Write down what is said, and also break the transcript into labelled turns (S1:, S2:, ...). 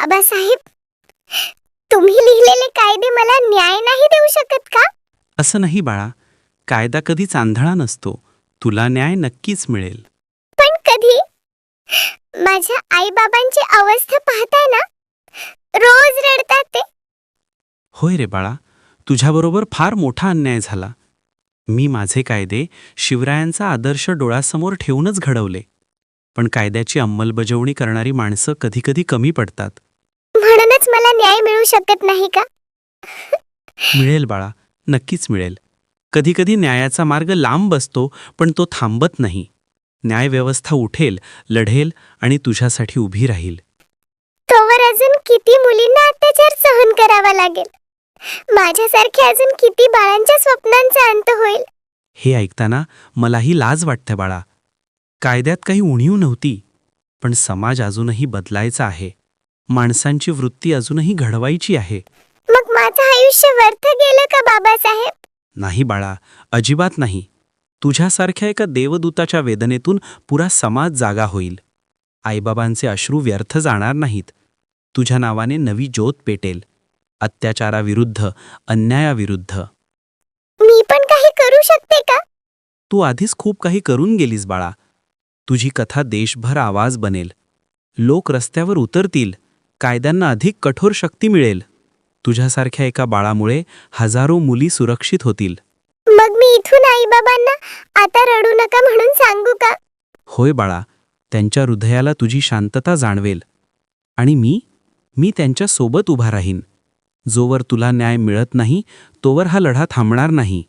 S1: बाबासाहेब तुम्ही लिहिलेले कायदे मला न्याय नाही देऊ शकत का?
S2: असं नाही बाळा. कायदा कधीच आंधळा नसतो. तुला न्याय नक्कीच मिळेल.
S1: पण कधी? माझ्या आई बाबांची अवस्था पाहताय ना? रोज रडतात ते.
S2: होय रे बाळा. तुझ्याबरोबर फार मोठा अन्याय झाला. मी माझे कायदे शिवरायांचा आदर्श डोळ्यासमोर ठेवूनच घडवले. पण कायद्याची अंमलबजावणी करणारी माणसं कधीकधी कमी पडतात.
S1: म्हणूनच मला न्याय मिळू शकत नाही का?
S2: मिळेल बाळा नक्कीच मिळेल. कधीकधी न्यायाचा मार्ग लांब असतो पण तो थांबत नाही. न्यायव्यवस्था उठेल लढेल आणि तुझ्यासाठी उभी राहील.
S1: तोवर अजून किती मुलींना अत्याचार सहन करावा लागेल? माझ्यासारखे अजून किती बाळांच्या स्वप्नांचा अंत होईल?
S2: हे ऐकताना मलाही लाज वाटते बाळा. कायद्यात काही उणीव नव्हती पण समाज अजूनही बदलायचा आहे. माणसांची वृत्ती अजूनही घडवायची आहे.
S1: मग माझं आयुष्य व्यर्थ गेलं का बाबासाहेब?
S2: नाही बाळा अजिबात नाही. तुझ्यासारख्या एका देवदूताच्या वेदनेतून पुरा समाज जागा होईल. आईबाबांचे अश्रू व्यर्थ जाणार नाहीत. तुझ्या नावाने नवी ज्योत पेटेल. अत्याचाराविरुद्ध अन्यायाविरुद्ध.
S1: मी पण काही करू शकते का?
S2: तू आधीच खूप काही करून गेलीस बाळा. तुझी कथा देशभर आवाज बनेल. लोक रस्त्यावर उतरतील. कायद्यांना अधिक कठोर शक्ती मिळेल. तुझ्यासारख्या एका बाळामुळे हजारो मुली सुरक्षित होतील.
S1: मग मी इथून आई बाबांना आता रडू नका म्हणून सांगू का?
S2: होय बाळा त्यांच्या हृदयाला तुझी शांतता जाणवेल. आणि मी मी त्यांच्यासोबत उभा राहीन. जोवर तुला न्याय मिळत नाही तोवर हा लढा थांबणार नाही.